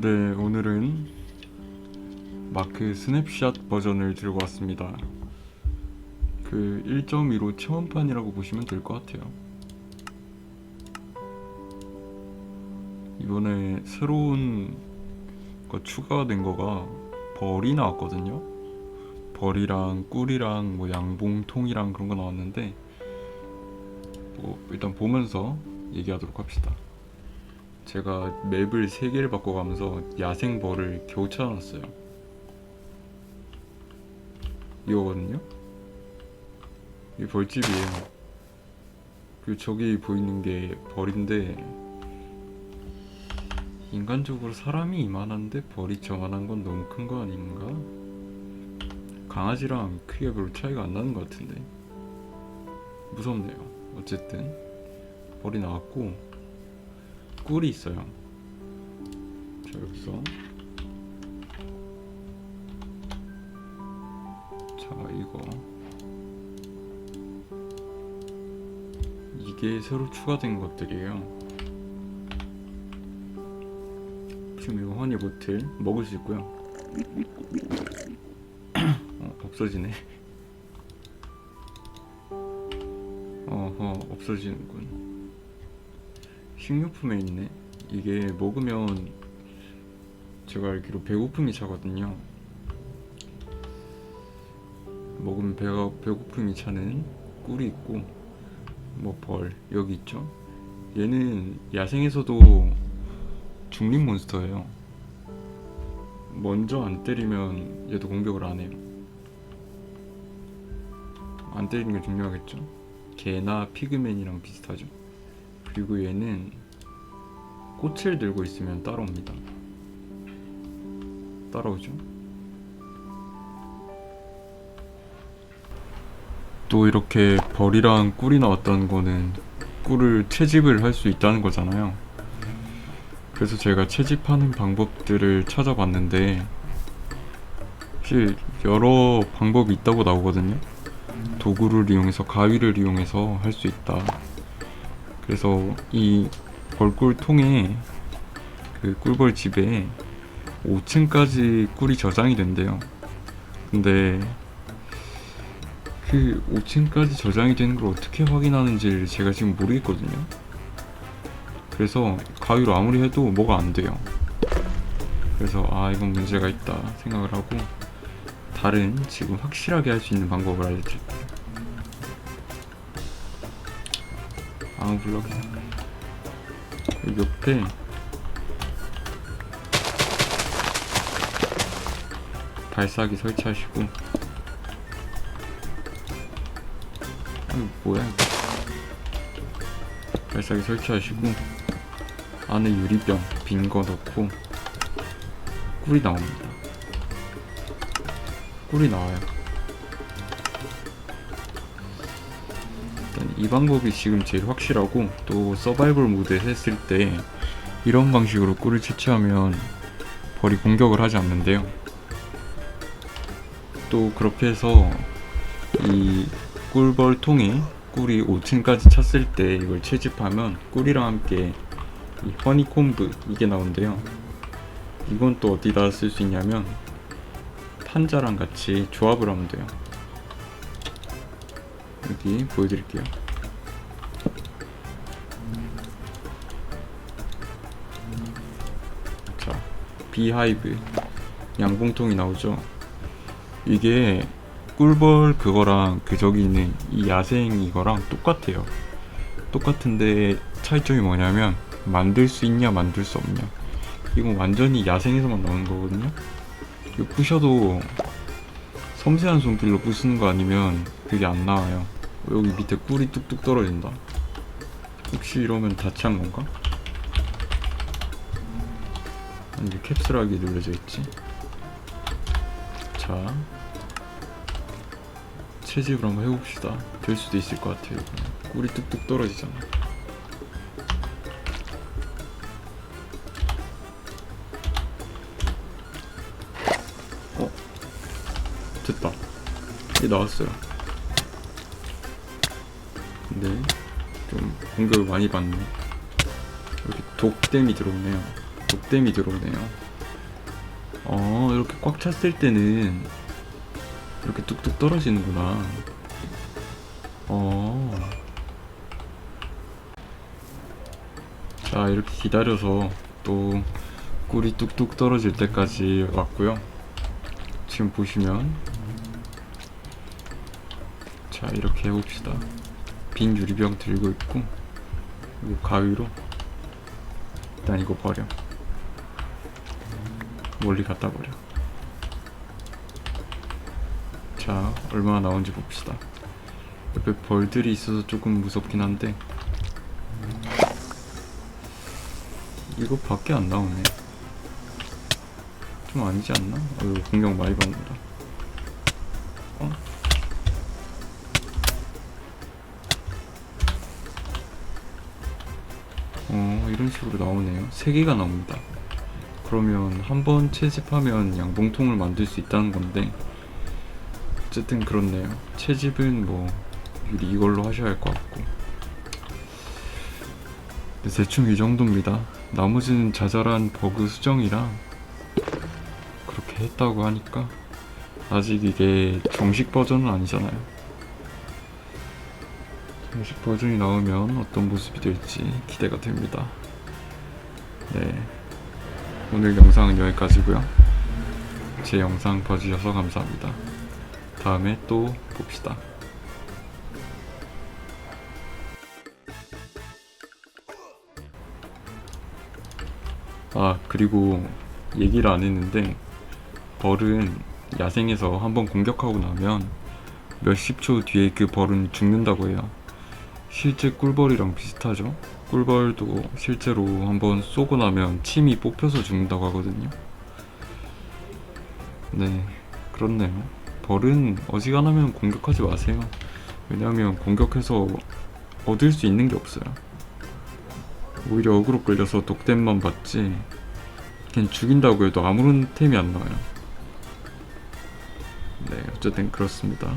네, 오늘은 마크 스냅샷 버전을 들고 왔습니다. 그 1.15 체험판이라고 보시면 될 것 같아요. 이번에 새로운 거 추가가 된 거가 벌이 나왔거든요. 벌이랑 꿀이랑 뭐 양봉통이랑 그런 거 나왔는데 뭐 일단 보면서 얘기하도록 합시다. 제가 맵을 3개를 바꿔가면서 야생 벌을 겨우 찾아놨어요. 이거거든요? 이 벌집이에요. 그 저기 보이는 게 벌인데 인간적으로 사람이 이만한데 벌이 저만한 건 너무 큰 거 아닌가? 강아지랑 크기가 별로 차이가 안 나는 것 같은데 무섭네요. 어쨌든 벌이 나왔고 꿀이 있어요. 자 여기서 자 이거 이게 새로 추가된 것들이에요. 지금 이거 허니 보틀 먹을 수 있고요. 어, 없어지네. 어허 없어지는군. 식료품에 있네. 이게 먹으면 제가 알기로 배고픔이 차거든요. 먹으면 배가 배고픔이 차는 꿀이 있고 뭐 벌 여기 있죠. 얘는 야생에서도 중립 몬스터예요. 먼저 안 때리면 얘도 공격을 안 해요. 안 때리는 게 중요하겠죠. 개나 피그맨이랑 비슷하죠. 그리고 얘는 꽃을 들고 있으면 따라옵니다. 따라오죠. 또 이렇게 벌이랑 꿀이 나왔다는 거는 꿀을 채집을 할 수 있다는 거잖아요. 그래서 제가 채집하는 방법들을 찾아봤는데 사실 여러 방법이 있다고 나오거든요. 도구를 이용해서 가위를 이용해서 할 수 있다. 그래서 이 벌꿀 통에 그 꿀벌 집에 5층까지 꿀이 저장이 된대요. 근데 그 5층까지 저장이 되는 걸 어떻게 확인하는지 제가 지금 모르겠거든요. 그래서 가위로 아무리 해도 뭐가 안 돼요. 그래서 아 이건 문제가 있다 생각을 하고 다른 지금 확실하게 할 수 있는 방법을 알려드릴게요. 블럭이 여기 옆에. 발사기 설치하시고. 뭐야 이거? 발사기 설치하시고 안에 유리병 빈 거 넣고 꿀이 나옵니다. 꿀이 나와요 이 방법이 지금 제일 확실하고 또 서바이벌 모드에 했을 때 이런 방식으로 꿀을 채취하면 벌이 공격을 하지 않는데요 또 그렇게 해서 이 꿀벌 통에 꿀이 5층까지 찼을 때 이걸 채집하면 꿀이랑 함께 이 허니콤브 이게 나온대요. 이건 또 어디다 쓸 수 있냐면 판자랑 같이 조합을 하면 돼요. 여기 보여드릴게요. 비하이브 양봉통이 나오죠. 이게 꿀벌 그거랑 그 저기 있는 이 야생 이거랑 똑같아요. 똑같은데 차이점이 뭐냐면 만들 수 있냐 만들 수 없냐. 이건 완전히 야생에서만 나오는 거거든요. 이거 부셔도 섬세한 손길로 부수는 거 아니면 그게 안 나와요. 여기 밑에 꿀이 뚝뚝 떨어진다. 혹시 이러면 다치한 건가? 왜 캡슐하게 눌려져 있지? 자 채집을 한번 해봅시다. 될 수도 있을 것 같아요. 이거는. 꿀이 뚝뚝 떨어지잖아. 어? 됐다. 이게 나왔어요. 근데 좀 공격을 많이 받네. 여기 독댐이 들어오네요. 독댐이 들어오네요. 어 이렇게 꽉 찼을 때는 이렇게 뚝뚝 떨어지는구나 어. 자 이렇게 기다려서 또 꿀이 뚝뚝 떨어질 때까지 왔고요 지금 보시면 자 이렇게 해봅시다 빈 유리병 들고 있고 그리고 가위로 일단 이거 버려 멀리 갖다 버려. 자 얼마나 나온지 봅시다. 옆에 벌들이 있어서 조금 무섭긴 한데. 이거 밖에 안 나오네. 좀 아니지 않나? 어, 공격 많이 받는다. 어? 어 이런 식으로 나오네요. 3개가 나옵니다 그러면 한 번 채집하면 양봉통을 만들 수 있다는 건데 어쨌든 그렇네요. 채집은 뭐 미리 이걸로 하셔야 할 것 같고. 네, 대충 이 정도입니다. 나머지는 자잘한 버그 수정이랑 그렇게 했다고 하니까 아직 이게 정식 버전은 아니잖아요. 정식 버전이 나오면 어떤 모습이 될지 기대가 됩니다. 네 오늘 영상은 여기까지고요. 제 영상 봐주셔서 감사합니다. 다음에 또 봅시다. 아 그리고 얘기를 안 했는데 벌은 야생에서 한번 공격하고 나면 몇십 초 뒤에 그 벌은 죽는다고 해요. 실제 꿀벌이랑 비슷하죠 꿀벌도 실제로 한번 쏘고 나면 침이 뽑혀서 죽는다고 하거든요. 네 그렇네요. 벌은 어지간하면 공격하지 마세요. 왜냐하면 공격해서 얻을 수 있는 게 없어요. 오히려 어그로 끌려서 독댐만 받지 그냥 죽인다고 해도 아무런 템이 안 나와요. 네 어쨌든 그렇습니다